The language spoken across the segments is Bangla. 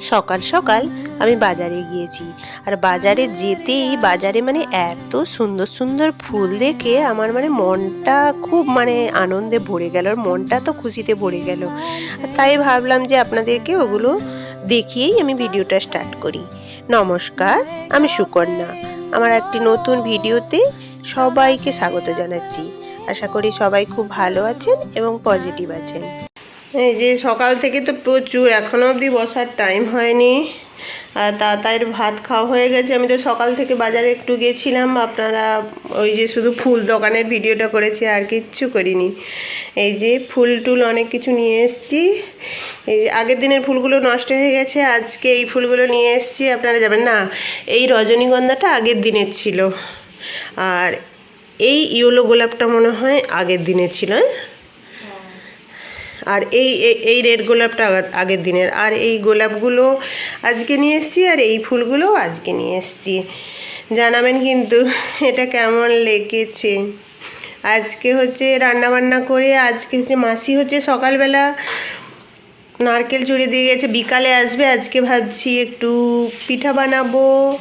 সকাল সকাল আমি বাজারে গিয়েছি। আর বাজারে যেতেই, বাজারে মানে এত সুন্দর সুন্দর ফুল দেখে আমার মানে মনটা খুব মানে আনন্দে ভরে গেল, আর মনটা তো খুশিতে ভরে গেল। তাই ভাবলাম যে আপনাদেরকে ওগুলো দেখিয়েই আমি ভিডিওটা স্টার্ট করি। নমস্কার, আমি সুকন্যা। আমার একটি নতুন ভিডিওতে সবাইকে স্বাগত জানাচ্ছি। আশা করি সবাই খুব ভালো আছেন এবং পজিটিভ আছেন। এই যে সকাল থেকে তো প্রচুর এখনও অবধি বসার টাইম হয়নি। আর তাড়াতাড়ি ভাত খাওয়া হয়ে গেছে। আমি তো সকাল থেকে বাজারে একটু গেছিলাম, আপনারা ওই যে শুধু ফুল দোকানের ভিডিওটা করেছি, আর কিচ্ছু করিনি। এই যে ফুল টুল অনেক কিছু নিয়ে এসেছি। এই যে আগের দিনের ফুলগুলো নষ্ট হয়ে গেছে, আজকে এই ফুলগুলো নিয়ে এসেছি। আপনারা যাবেন না, এই রজনীগন্ধাটা আগের দিনের ছিল। আর এই ইয়েলো গোলাপটা মনে হয় আগের দিনের ছিল হ্যাঁ? আর এই, এই- রেড গোলাপটা আগের দিনের। আর এই গোলাপগুলো আজকে নিয়ে এসেছি আর এই ফুলগুলো আজকে নিয়ে এসেছি। জানাবেন কিন্তু এটা কেমন লেগেছে। আজকে হচ্ছে রান্না বান্না করে, আজকে হচ্ছে মাসি হচ্ছে সকালবেলা নারকেল চড়ে দিয়ে গেছে, বিকালে আসবে, আজকে ভাবছি একটু পিঠা বানাবো।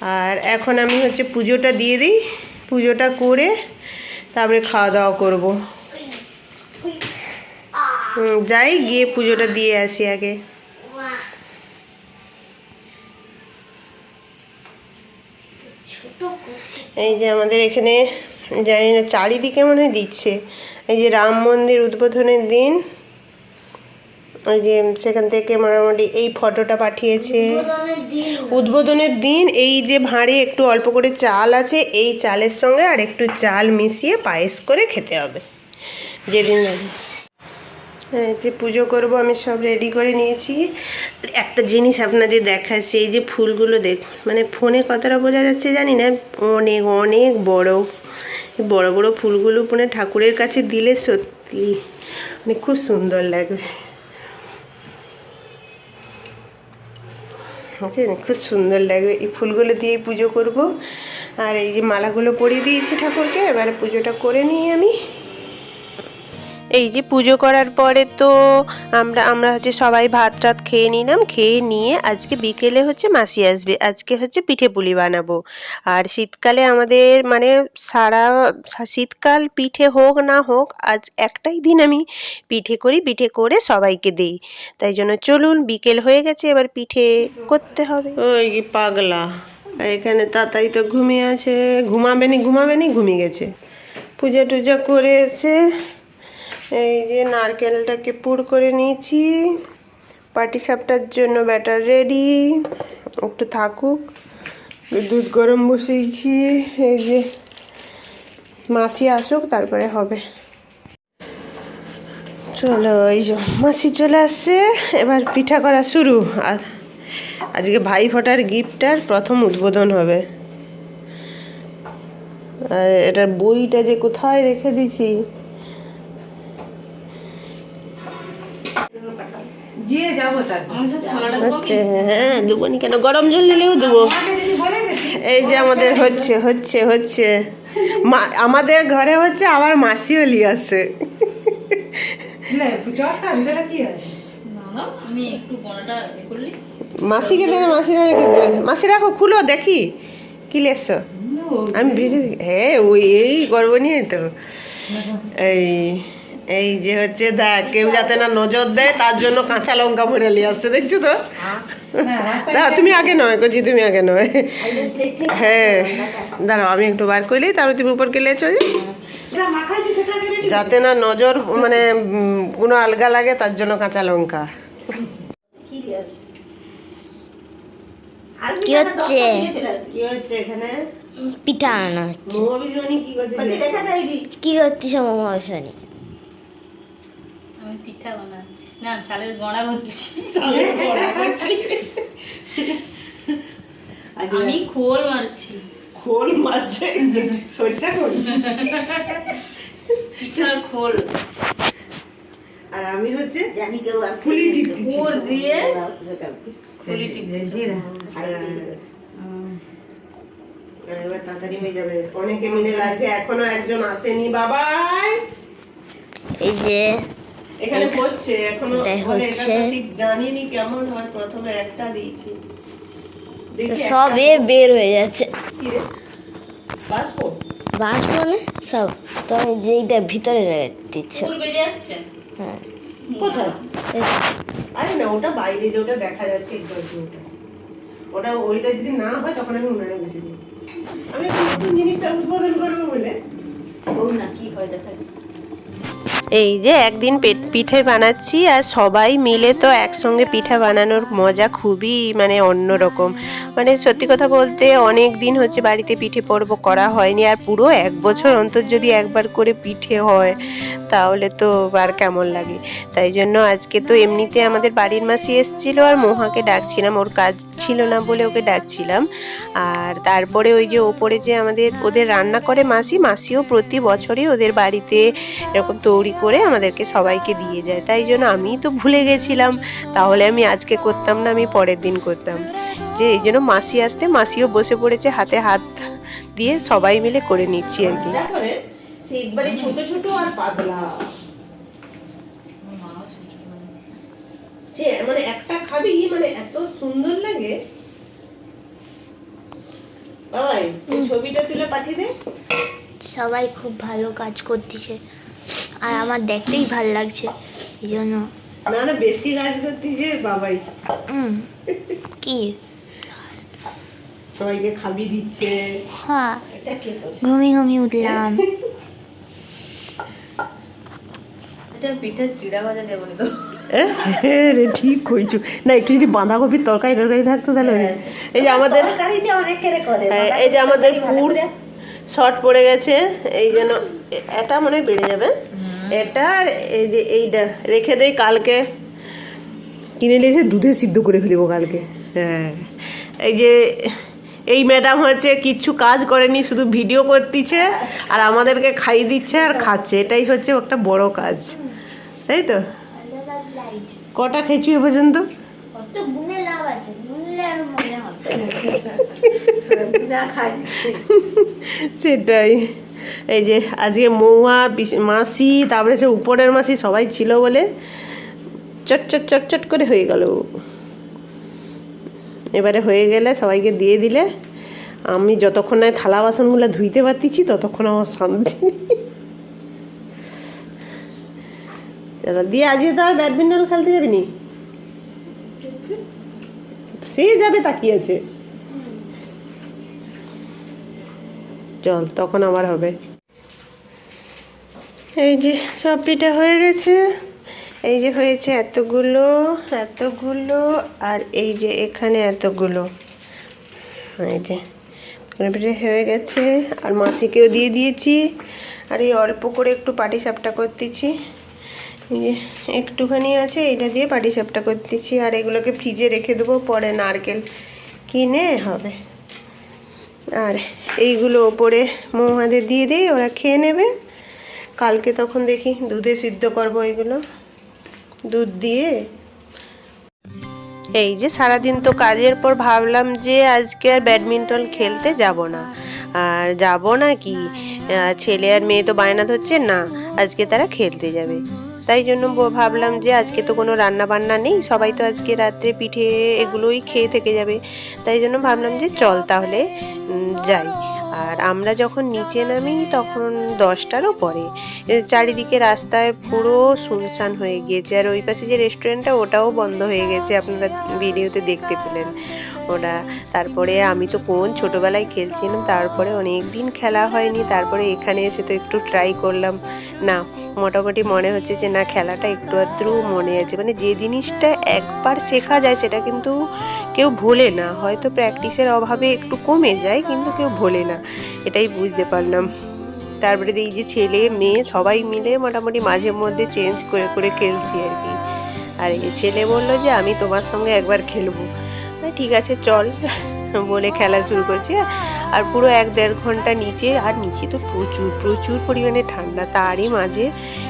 আর এখন আমি হচ্ছে পুজোটা দিয়ে দিই, পুজোটা করে তারপরে খাওয়া দাওয়া করব। যাই গিয়ে পুজোটা দিয়ে আসি আগে। এই যে আমাদের এখানে জানি না চারিদিকে মনে হয় দিচ্ছে। এই যে রাম মন্দির উদ্বোধনের দিন ওই যে সেখান থেকে মোটামুটি এই ফটোটা পাঠিয়েছে। উদ্বোধনের দিন এই যে ভাঁড়ে একটু অল্প করে চাল আছে এই চালের সঙ্গে আর একটু চাল মিশিয়ে পায়েস করে খেতে হবে। যেদিন যে পুজো করব, আমি সব রেডি করে নিয়েছি। একটা জিনিস আপনাদের দেখাচ্ছি, এই যে ফুলগুলো দেখুন মানে ফোনে কতটা বোঝা যাচ্ছে জানি না, অনেক অনেক বড়। বড় বড় ফুলগুলো মানে ঠাকুরের কাছে দিলে সত্যি মানে খুব সুন্দর লাগবে। খুব সুন্দর লাগবে। এই ফুলগুলো দিয়ে পুজো করব। আর এই যে মালাগুলো পরিয়ে দিয়েছি ঠাকুরকে, এবারে পুজোটা করে নিই আমি। এই যে পুজো করার পরে তো আমরা আমরা হচ্ছে সবাই ভাত টাত খেয়ে নিলাম, খেয়ে নিয়ে আজকে বিকেলে হচ্ছে মাসি আসবে। আজকে হচ্ছে পিঠে পুলি বানাবো। আর শীতকালে আমাদের মানে সারা, শীতকাল পিঠে হোক না হোক, আজ একটাই দিন আমি পিঠে করি, পিঠে করে সবাইকে দিই। তাই জন্য চলুন, বিকেল হয়ে গেছে, এবার পিঠে করতে হবে। ওই পাগলা। এখানে তাতাই তো ঘুমিয়ে আছে। ঘুমাবেনি ঘুমাবেনি ঘুমিয়ে গেছে। পূজা টুজা করে এসে এই যে নারকেলটাকে পুর করে নিয়েছি। পাটি সাপটার জন্য ব্যাটার রেডি। একটু থাকুক। দুধ গরম বসিয়েছি। এই যে মাসি আসুক, তারপরে হবে। চলো, এই যে মাসি চলে আসছে। এবার পিঠা করা শুরু। আর আজকে ভাই ফোটার গিফটটার প্রথম উদ্বোধন হবে। আর এটার বইটা যে কোথায় রেখে দিছি? হচ্ছে হ্যাঁ দেবো নি কেন? গরম জল দিলেও দেবো এই যে আমাদের হচ্ছে হচ্ছে হচ্ছে। মা- আমাদের ঘরে হচ্ছে আবার মাসিও লিয়ে আসে না না আমি একটু বড়টা এ করলি মাসিকে দেবে মাসিরা রেখে দেবে। মাসি রাখো খুলো দেখি। কি লেসো আমি ভিজে হ্যাঁ ওই এই করব নিয়ে তো। এই এই যে হচ্ছে দেখ কেউ যাতে না নজর দেয় তার জন্য কাঁচা লঙ্কা ভরে নিয়ে আসছে দেখছ তো? তুমি আগে নয় কচি তুমি আগে নয় হ্যাঁ দাঁড়াও আমি একটু বার করলি তারপরে তুমি উপর গেলে চলে। যাতে না নজর মানে কোনো আলগা লাগে তার জন্য কাঁচা লঙ্কা। কি হচ্ছে? কি হচ্ছে এখানে? পিঠা আনা হচ্ছে। কি করছে? কি করছিস মহাশানি আমি পিঠা বানাচ্ছি। না চালের গড়া করছি চালের গড়া করছি আমি খোল মারছি। খোল মারছে? সরষা খোল? পিঠার খোল। আর আমি হচ্ছে জানি কেউ ফুলি টিপ দিচ্ছি। পুর দিয়ে আর এবার তাড়াতাড়ি হয়ে যাবে। অনেকে মিলে লাগছে এখনও একজন আসেনি। বাবাই! এই যে এখানে হচ্ছে এখনও মানে এটা ঠিক জানিনি কেমন হয় প্রথমে একটা দিয়েছি। সব এ বের হয়ে যাচ্ছে। রে? বাষ্প? বাস মানে সব। তো আমি যেইটা ভিতরে রেখে দিচ্ছ। বেরিয়ে আসছে? হ্যাঁ। কোথায়? আরে না ওটা বাইরে যেটা দেখা যাচ্ছে একটু একটু ওটা। ওটা ওইটা যদি না হয় তখন আমি উনানে বসে দিই। আমি জিনিসটা উদ্বোধন করব বলে। ও না কি হয় দেখা যায় এই যে একদিন পিঠে বানাচ্ছি আর সবাই মিলে তো একসঙ্গে পিঠা বানানোর মজা খুবই মানে অন্যরকম। মানে সত্যি কথা বলতে অনেক দিন হচ্ছে বাড়িতে পিঠে পর্ব করা হয়নি আর পুরো এক বছর অন্তর যদি একবার করে পিঠে হয়, তাহলে তো আর কেমন লাগে। তাই জন্য আজকে তো এমনিতে আমাদের বাড়ির মাসি এসেছিল আর মোহাকে ডাকছিলাম, ওর কাজ ছিল না বলে ওকে ডাকছিলাম। আর তারপরে ওই যে ওপরে যে আমাদের ওদের রান্না করে মাসি, মাসিও প্রতি বছরই ওদের বাড়িতে এরকম তৈরি করে আমাদেরকে সবাইকে দিয়ে যায়। তাই জন্য আমি তো ভুলে গেছিলাম। তাহলে আমি আজকে করতাম না আমি পরের দিন করতাম। যে এই জন্য মাসি আসতে মাসিও বসে পড়েছে হাতে হাত দিয়ে সবাই মিলে করে নিচ্ছি আর কি। ছোট ছোট আর পাতলা। আমার মাও ছোট মানে যে মানে একটা খাবি মানে এত সুন্দর লাগে। বাবাই ছবিটা তুলে পাঠিয়ে দে। সবাই খুব ভালো কাজ করতেছে। আর আমার দেখতেই ভালো লাগছে এই জন্য। না না বেশি কাজ করতেছে বাবাই। কি? সবাইকে খাবি দিচ্ছে। হ্যাঁ এটা কে করে ঘুমিয়ে ঘুমিয়ে উঠলাম। এটা পিঠে চিড়া ভাজা দেবো না তো রে ঠিক কইছো। না একটু যদি বাঁধাকপির তরকারি তরকারি থাকতো তাহলে হতো। এই যে আমাদের হ্যাঁ, এই যে আমাদের শর্ট পড়ে গেছে এই জন্য এ- এটা মনে হয় বেড়ে যাবে। এটা আর এই যে এইটা রেখে দেই কালকে। কিনে নিয়েছে দুধে সিদ্ধ করে ফেলব কালকে। হ্যাঁ। এই যে এই ম্যাডাম হচ্ছে কিচ্ছু কাজ করেনি শুধু ভিডিও করতেছে আর আমাদেরকে খাইয়ে দিচ্ছে আর খাচ্ছে। এটাই হচ্ছে একটা বড় কাজ। তাই তো? কটা খেয়েছি এ পর্যন্ত? সেটাই। এই যে আজকে মৌয়া মাসি, তারপরে সে উপরের মাসি সবাই ছিল বলে চট চট চট চট করে হয়ে গেল। এবারে হয়ে গেলে সবাইকে দিয়ে দিলে। আমি যতক্ষণ না থালা বাসনগুলো ধুইতে পারতেছি, ততক্ষণ আমার শান্তি। দিয়ে আজকে তো আর ব্যাডমিন্টন খেলতে যাবি নি? সে যাবে তাকিয়েছে। চল, তখন আবার হবে। এই যে সব পিঠা হয়ে গেছে। এই যে হয়েছে এতগুলো এতগুলো, আর এই যে এখানে এতগুলো। এই যে পিঠে হয়ে গেছে। আর মাসিকেও দিয়ে দিয়েছি। আর এই অল্প করে একটু পাটি সাপটা করতেছি। একটুখানি আছে এটা দিয়ে পাটি সাপটা করতেছি আর এগুলোকে ফ্রিজে রেখে দেবো, পরে নারকেল কিনে হবে। আর এইগুলো ওপরে মৌহাদের দিয়ে দিই, ওরা খেয়ে নেবে। কালকে তখন দেখি দুধে সিদ্ধ করব এগুলো। দুধ দিয়ে। এই যে সারাদিন তো কাজের পর ভাবলাম যে আজকে আর ব্যাডমিন্টন খেলতে যাব না। আর যাব না কি? ছেলে আর মেয়ে তো বায়না ধরছে, না, আজকে তারা খেলতে যাবে। তাই জন্য ভাবলাম যে আজকে তো কোনো রান্না বান্না নেই, সবাই তো আজকে রাত্রে পিঠে এগুলোই খেয়ে থেকে যাবে। তাই জন্য ভাবলাম যে চল তাহলে যাই। আর আমরা যখন নিচে নামি তখন দশটারও পরে চারিদিকে রাস্তায় পুরো শুনশান হয়ে গিয়েছে। আর ওই পাশে যে রেস্টুরেন্টটা, ওটাও বন্ধ হয়ে গেছে, আপনারা ভিডিওতে দেখতে পেলেন ওটা। তারপরে আমি তো কোন ছোটোবেলায় খেলছিলাম, তারপরে অনেক দিন খেলা হয়নি, তারপরে এখানে এসে তো একটু ট্রাই করলাম। না, মোটামুটি মনে হচ্ছে যে না, খেলাটা একটু আধটু মনে আছে। মানে যে জিনিসটা একবার শেখা যায় সেটা কিন্তু কেউ ভোলে না। হয়তো প্র্যাকটিসের অভাবে একটু কমে যায়, কিন্তু কেউ ভোলে না। এটাই বুঝতে পারলাম। তারপরে এই যে ছেলে, মেয়ে সবাই মিলে মোটামুটি মাঝে মধ্যে চেঞ্জ করে করে খেলছি আর কি। আর এই ছেলে বলল যে, আমি তোমার সঙ্গে একবার খেলব। ঠিক আছে, চল। বলে খেলা শুরু করছি। আর পুরো এক দেড় ঘণ্টা নিচে, আর নিচে তো প্রচুর প্রচুর পরিমাণে ঠান্ডা, তারই মাঝে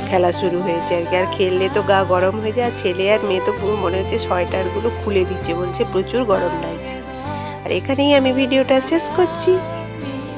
খেলা শুরু হয়েছে আর কি। আর খেললে তো গা গরম হয়ে যায়, আর ছেলে আর মেয়ে তো পুরো মনে হচ্ছে সোয়েটারগুলো খুলে দিচ্ছে বলছে, প্রচুর গরম লাগছে। আর এখানেই আমি ভিডিওটা শেষ করছি।